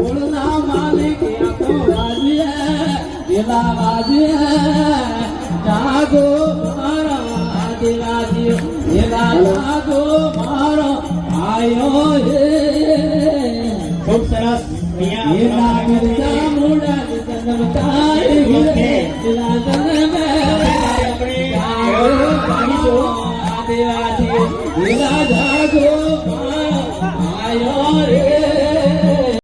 मुर्दा मालिक आँखों बाजी है दिला बाजी है। जागो मारो दिला जी दिला जागो मारो आयो हे खूब सरस ये नागरिका मुड़ा जन्म ताई गिरे दिला जन्म जागो दिला जागो मारो आयो रे।